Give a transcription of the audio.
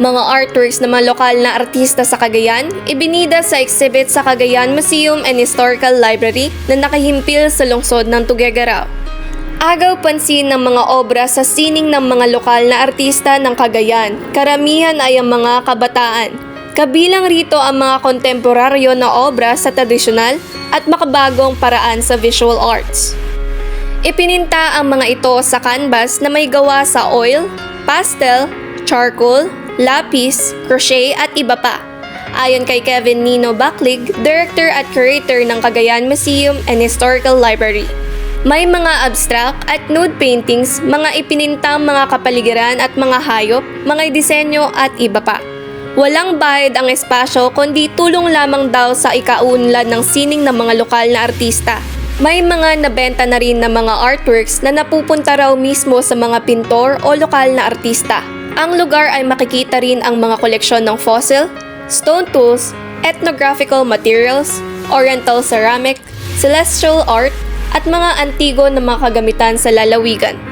Mga artworks ng mga lokal na artista sa Cagayan, ibinida sa exhibit sa Cagayan Museum and Historical Library na nakahimpil sa lungsod ng Tuguegarao. Agaw pansin ng mga obra sa sining ng mga lokal na artista ng Cagayan. Karamihan ay ang mga kabataan. Kabilang rito ang mga kontemporaryo na obra sa tradisyonal at makabagong paraan sa visual arts. Ipininta ang mga ito sa canvas na may gawa sa oil, pastel, charcoal, lapis, crochet at iba pa. Ayon kay Kevin Nino Baklig, Director at Curator ng Cagayan Museum and Historical Library. May mga abstract at nude paintings, mga ipinintang mga kapaligiran at mga hayop, mga disenyo at iba pa. Walang bayad ang espasyo kundi tulong lamang daw sa ikaunlad ng sining ng mga lokal na artista. May mga nabenta na rin na mga artworks na napupunta raw mismo sa mga pintor o lokal na artista. Ang lugar ay makikita rin ang mga koleksyon ng fossil, stone tools, ethnographical materials, oriental ceramic, celestial art, at mga antigo na mga kagamitan sa lalawigan.